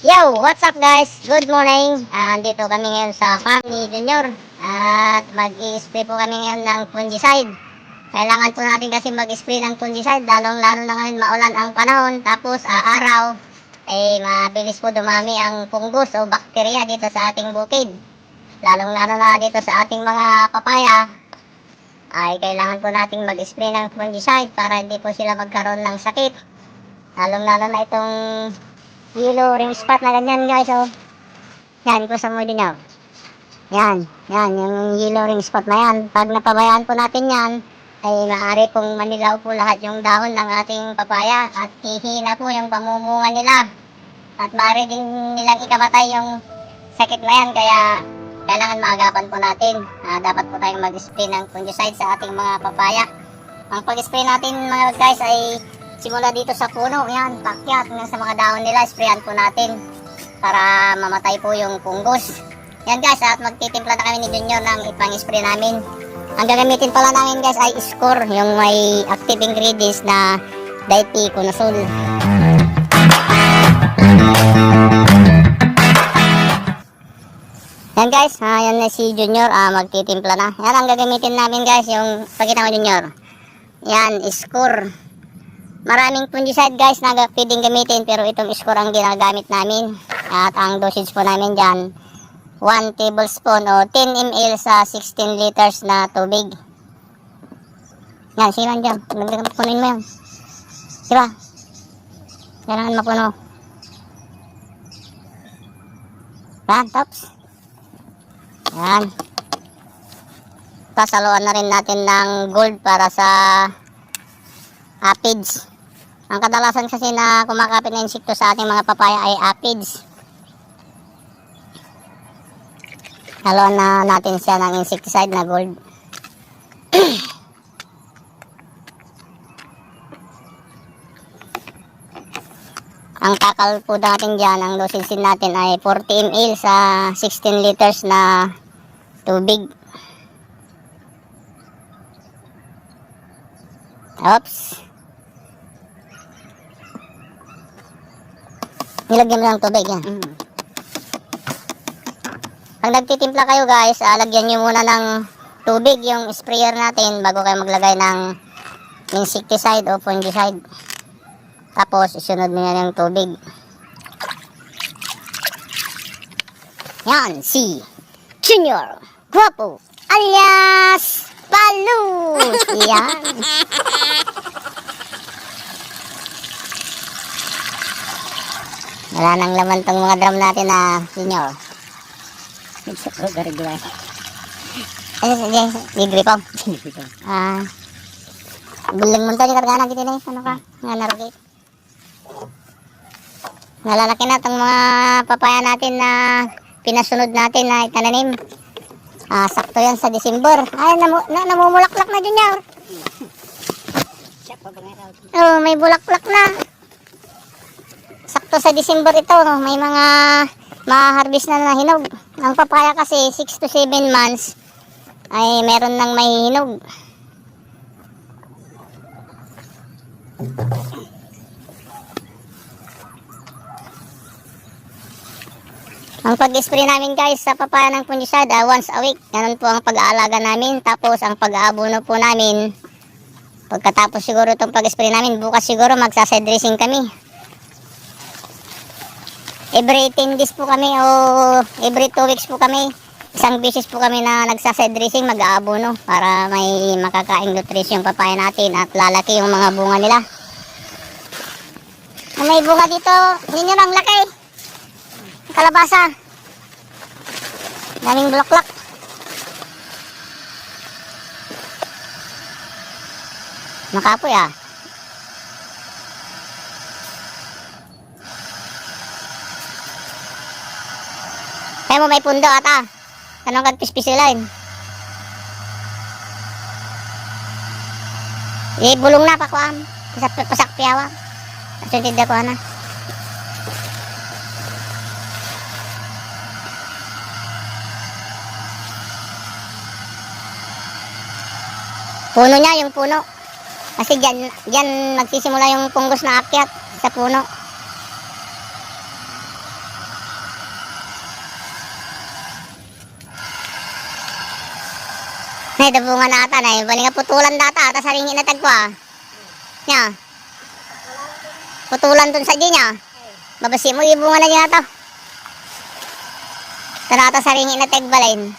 Yo, what's up guys? Good morning. Ah, andito kami ngayon sa farm ni Junior. At mag-i-spray po kami ngayon ng fungicide. Kailangan po natin kasi mag-spray ng fungicide lalong lalo na ngayon maulan ang panahon. Tapos ah, araw, eh mabilis po dumami ang fungus o bakterya dito sa ating bukid. Lalong lalo na dito sa ating mga papaya ay kailangan po nating mag-spray ng fungicide para hindi po sila magkaroon ng sakit. Lalong lalo na itong yellow ring spot na ganyan guys oh. Yan sa mo din nyo. Yan, yan, yung yellow ring spot na yan. Pag napabayaan po natin yan, ay maaari pong manilaw po lahat yung dahon ng ating papaya at hihina po yung pamumunga nila. At maaari din nilang ikamatay yung sakit na yan kaya kailangan maagapan po natin. Ah, dapat po tayong mag-spray ng fungicide sa ating mga papaya. Ang pag-spray natin mga guys ay simula dito sa puno, yan, pakyat hanggang sa mga dahon nila, sprayan po natin para mamatay po yung fungus. Yan guys, at magtitimpla na kami ni Junior ng ipang-spray namin. Ang gagamitin pala namin guys ay score, yung may active ingredients na diticonazole. Yan guys, ah, yan na si Junior, ah, magtitimpla na. Yan ang gagamitin namin guys, yung pagkita mo Junior. Yan, score. Maraming fungicide guys na pwedeng gamitin pero itong score ang ginagamit namin. At ang dosage po namin dyan, 1 tablespoon o 10 ml sa 16 liters na tubig. Yan, silan dyan. Nagdagan punuin mo yan. Diba? Kailangan mapuno. Yan, tops. Yan. Pasaluan na rin natin ng gold para sa aphids. Ang kadalasan kasi na kumakapit na insekto sa ating mga papaya ay aphids. Haluan na natin siya ng insecticide na gold. ang kakal po natin dyan, ang dosage natin ay 40 ml sa 16 liters na tubig. Oops. Nilagyan mo ng tubig yan. Pag nagtitimpla kayo guys, ah, lagyan nyo muna ng tubig yung sprayer natin bago kayo maglagay ng insecticide o fungicide. Tapos isunod mo yan yung tubig. Yan, si Junior Guapo alias Palus. Yan. Wala nang laman tong mga drum natin na Junior. Ay, sige, libre pa. Ah. Bulang mo tayo kargana kita na ano ka? Nga narogi. Nalalaki na itong mga papaya natin na pinasunod natin na itananim. Ah, sakto yan sa December. Ay, namu na, namumulaklak na Junior. Oh, may bulaklak na. Sakto sa December ito, may mga ma-harvest na na hinog. Ang papaya kasi 6 to 7 months ay meron nang may hinog. Ang pag-spray namin guys sa papaya ng fungicide ah, once a week. Ganun po ang pag-aalaga namin. Tapos ang pag-aabono po namin pagkatapos siguro itong pag-spray namin bukas siguro magsaside dressing kami. Every 10 days po kami o every 2 weeks po kami isang beses po kami na nagsaside dressing mag-aabono para may makakaing nutrition yung papaya natin at lalaki yung mga bunga nila. May bunga dito, ninyo ang laki kalabasa. Daming bulaklak. Makapoy ah. Kaya mo may pundo ata. Tanong kag pispisilain. Eh, bulong na pa ko am. Pasak, pasak piyawa. Asutid ako na. Puno niya, yung puno. Kasi dyan, dyan magsisimula yung punggos na akyat sa puno. Nay, dabungan na ata na. Bali nga putulan data. Ata sa ringin na tagpo ah. Nya. Putulan dun sa di niya. Babasi mo, ibungan na niya ata. Tara ata sa ringin na tagbalain.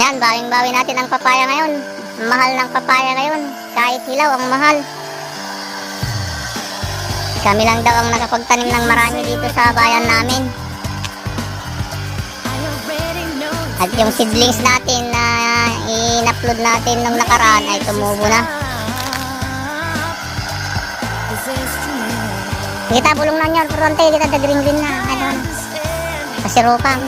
Yan, bawing-bawi natin ang papaya ngayon. Mahal ng papaya ngayon. Kahit hilaw, ang mahal. Kami lang daw ang nakapagtanim ng marami dito sa bayan namin. At yung seedlings natin na in-upload natin nung nakaraan ay tumubo na. Kita bulong na niyan, fronte, kita da green green na. Ano, pasirukan.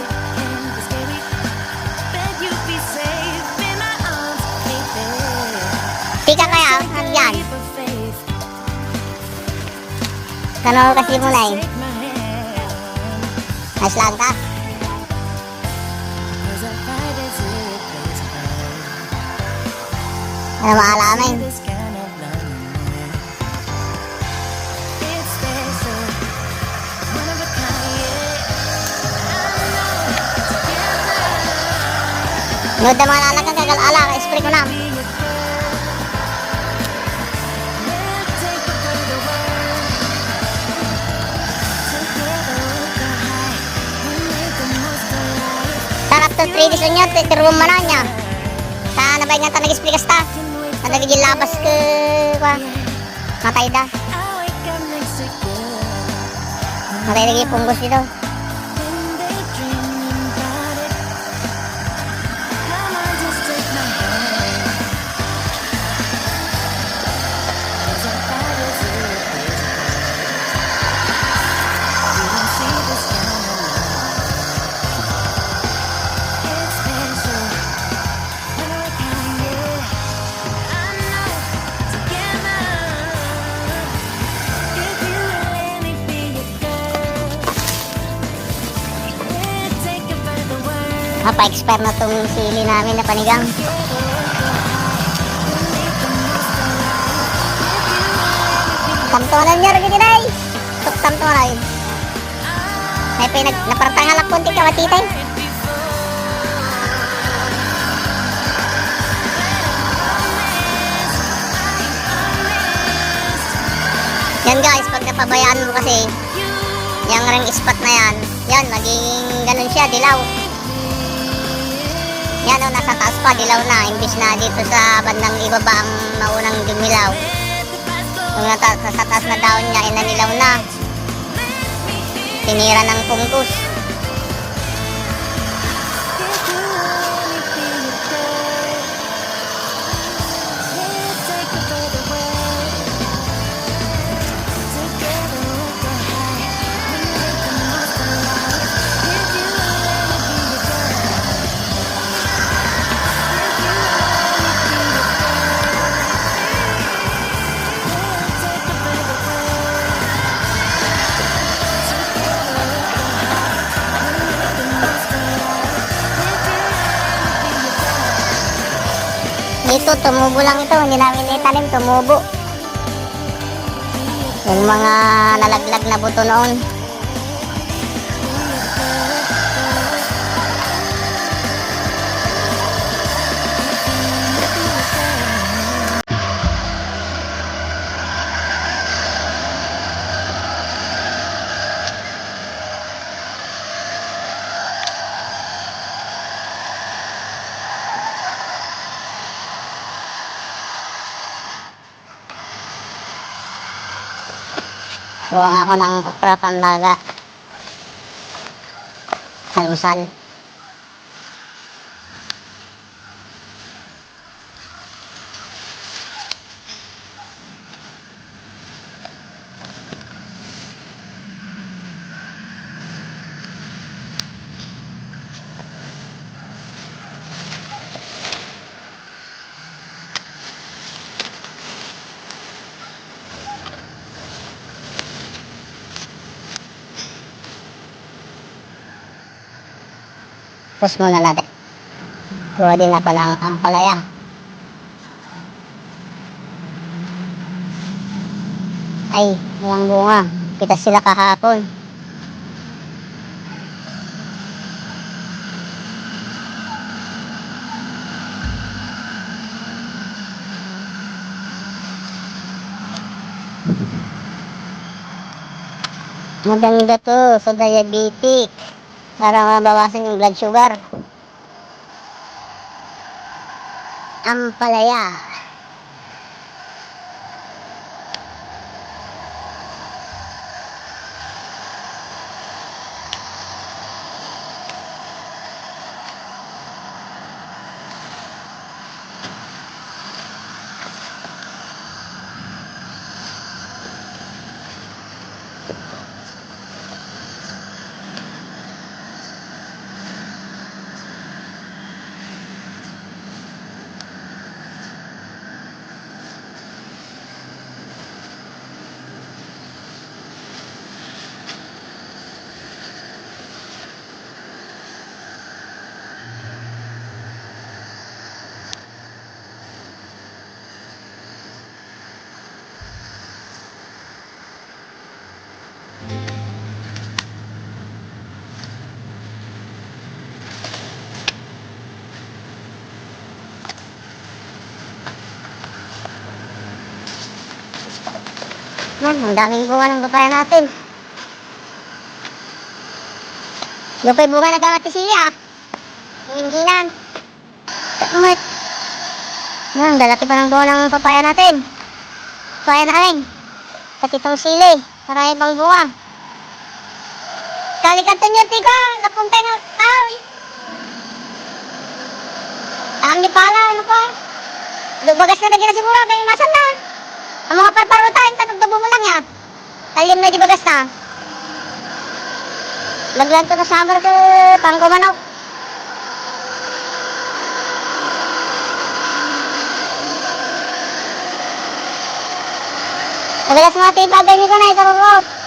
Tika kaya, hangyan. Kano kasi mo eh. Nice lang ka. Ano maalamin? Nod na mga anak ang kagal-ala, ka-spray ko na. Sarap to 3 days on yun, tiruwan mo na niya. Ta, nabay nga ta nag-spray kas ta. Nadagigil labas ke, kwa. Matay da. Matay lagi punggos dito. Mapa-expire na tong sili namin na panigang. Tamtuanan niya rin din ay. Tamtuanan ay. May pinag napartangal ako kunti ka matitay. Yan guys, pag napabayaan mo kasi, yung ring spot na yan, yan, magiging ganun siya, dilaw. Yan o, nasa taas pa, dilaw na. Imbis na dito sa bandang ibaba ang maunang dumilaw. Yung nata, nasa taas na daon niya, inanilaw na. Tinira ng pungkus. Ito, tumubo lang ito. Hindi namin itanim, tumubo. Yung mga nalaglag na buto noon. Buwang ako ng okra panlaga. Halusal. Tapos muna natin. Pwede na pala ang palaya. Ay, walang bunga. Kita sila kahapon. Maganda to sa so diabetic. Sekarang Karangan bawasan blood sugar. Ang palaya. Man, ang daming bunga ng papaya natin. Yung pa yung bunga nagkamati siya. Hinginan. Umat. Man, dalaki pa ng bunga ng papaya natin. Papaya namin. Pati itong sili. Para ibang bunga. Kalikatan niyo, tika. Napuntay ng tao. Ang di pala, ano pa? Lubagas na na siguro. Kaya masan na. Ang mga parparutain, tatagtabo mo lang yan. Talim na di bagas na. Laglan to na summer ko, pangko manok. Nagalas mga tipagay ni ko na ikarurot. Lalaki.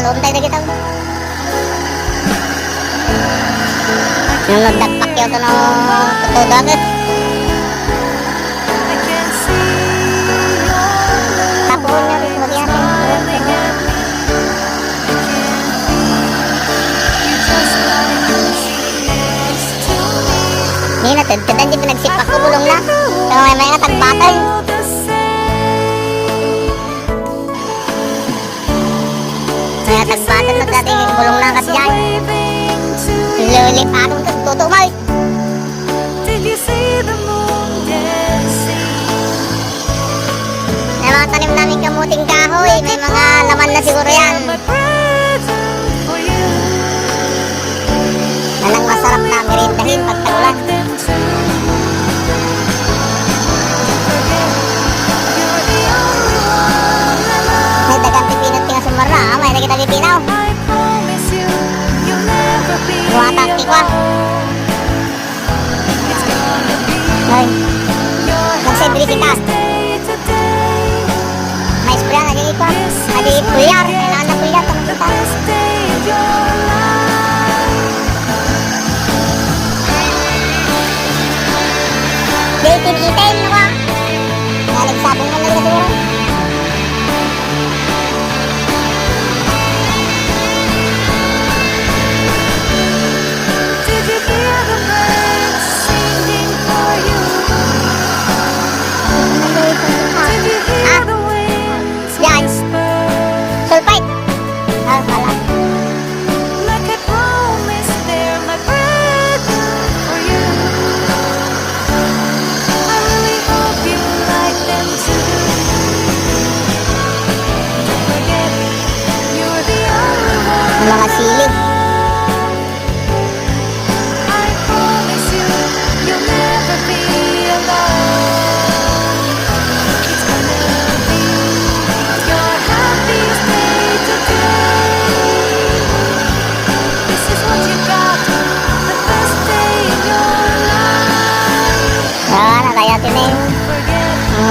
Pangpalong tayo na kita. Yung nagdagpakyaw ito ng totoo dagat. Lulit anong tutumay. Did you see the moon dancing? May mga tanim namin kamuting kahoy. May mga laman na siguro yan.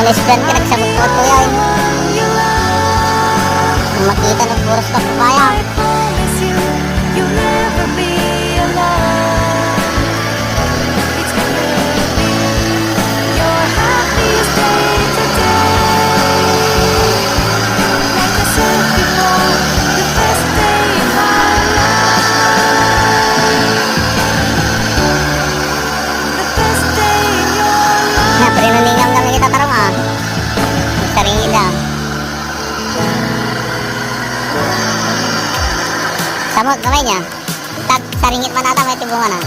Lesbian ka nagsabot ko ito yan. makita ng puros ka papaya. I Samot kamay niya. Tag, saringit man ata may tibungan ah.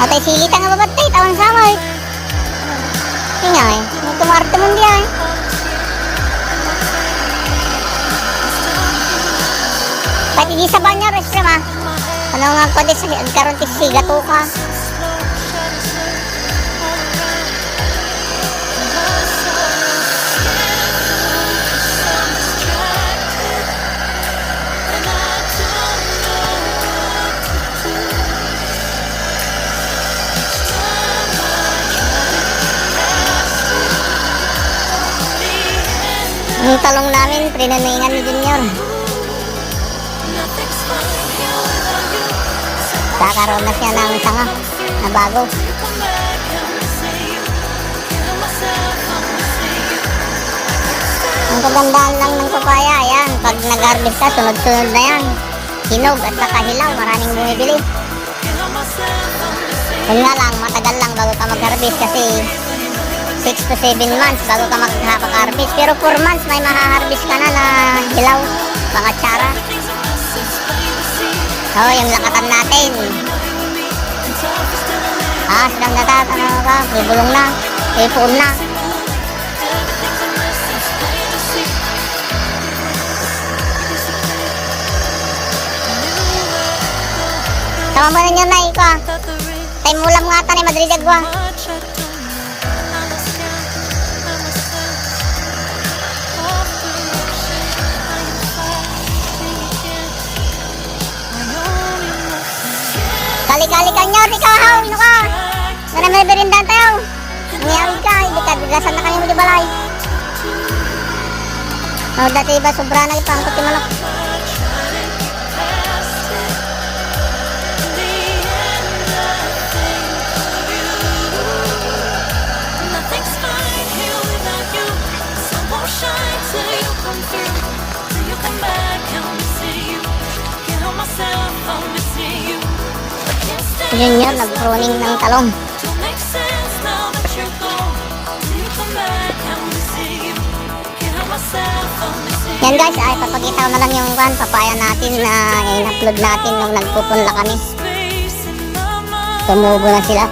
Atay silita nga babatay, tawang samay. Tingnan eh, may tumarte mo diya eh. Pati di sa banyo, restaurant ah. Ano nga ko di sa karon ti siga to ka. Talong namin, pinaningan ni Junior. Kakaroon na siya ng sanga na bago. Ang kagandahan lang ng papaya, ayan, pag nag-harvest ka, sunod-sunod na yan. Hinog at saka hilaw, maraming bumibili. Yun nga lang, matagal lang bago ka mag-harvest kasi 6 to 7 months bago ka mag-harvest. Pero 4 months may maha-harvest ka na na hilaw, mga tsara. Oh, yung lakatan natin. Ah, silang natat, ano ka, may bulong na, may puon na. Tama mo na nyo na iko ah. Tay mulam nga ta ni Madrid Agwa. Kali-kali ka nyo, di ka haw, no ka. Nana may berindan tayo. Ngiyawid ka, hindi ka bigasan na kayo mo di balay. Oh, dati ba sobra na ipangkot yung manok. Nothing's fine here without you. Sun won't shine till you come through. Till you come back, I'm missing you. Can't help myself, I'm missing you. I Junior, nag-pruning ng talong. Yan guys, ay papakita ko na lang yung kan, papaya natin na in-upload natin nung nagpupunla kami. Tumubo na sila.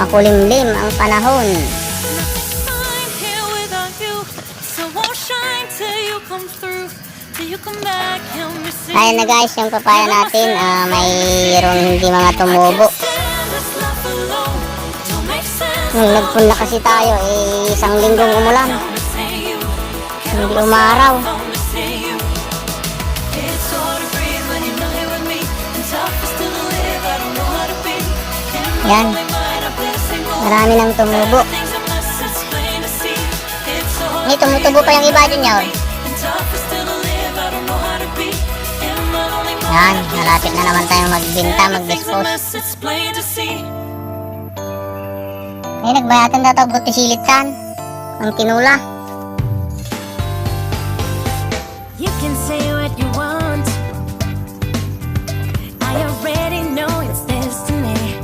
Makulimlim ang panahon. Ayan na guys, yung papaya natin, ah, mayroong hindi mga tumubo. Nung nagpunla kasi tayo, eh, isang linggong umulan. Hindi umaraw. Yan. Marami nang tumubo. May tumutubo pa yung iba, Junior. Yan, malapit na naman tayong magbinta, mag-dispose. Ay, nagbayatan daw ito, buti silitan. Ang tinula. You can say what you want. I already know it's destiny.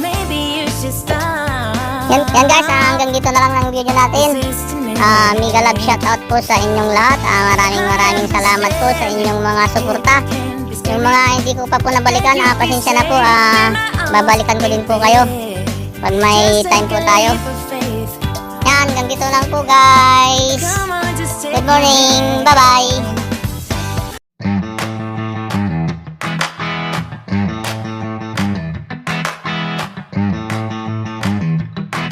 Maybe you should stop. Yan, yan guys, ah, hanggang dito na lang ang video natin. Ah, mega love shoutout po sa inyong lahat. Ah, maraming maraming salamat po sa inyong mga suporta. Yung mga hindi ko pa po nabalikan, ah, pasensya na po. Ah, babalikan ko din po kayo pag may time po tayo. Yan, hanggang dito lang po guys. Good morning. Bye-bye.